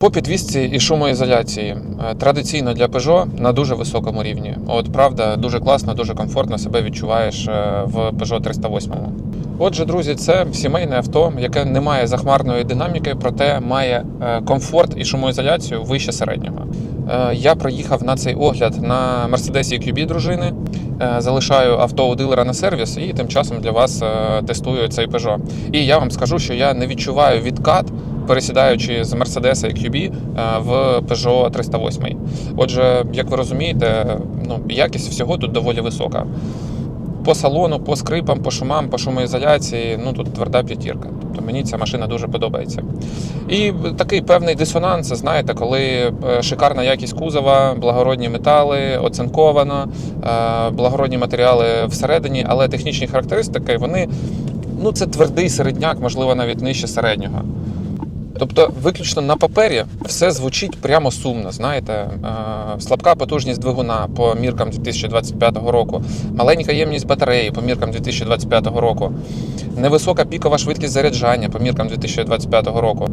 По підвісці і шумоізоляції Е, традиційно для Peugeot на дуже високому рівні. От правда, дуже класно, дуже комфортно себе відчуваєш е, в Peugeot 308. Отже, друзі, це сімейне авто, яке не має захмарної динаміки, проте має е, комфорт і шумоізоляцію вище середнього. Я приїхав на цей огляд на Mercedes EQB дружини. Залишаю авто у дилера на сервіс і тим часом для вас тестую цей Peugeot. І я вам скажу, що я не відчуваю відкат, пересідаючи з Mercedes EQB е, в Peugeot 308. Отже, як ви розумієте, ну, якість всього тут доволі висока. По салону, по скрипам, по шумам, по шумоізоляції, ну тут тверда п'ятірка. Тобто мені ця машина дуже подобається. І такий певний дисонанс, знаєте, коли е, шикарна якість кузова, благородні метали, оцинковано, е, благородні матеріали всередині, але технічні характеристики, вони ну це твердий середняк, можливо, навіть нижче середнього. Тобто, виключно на папері все звучить прямо сумно. Знаєте, Е, слабка потужність двигуна по міркам 2025 року, маленька ємність батареї по міркам 2025 року, невисока пікова швидкість заряджання по міркам 2025 року.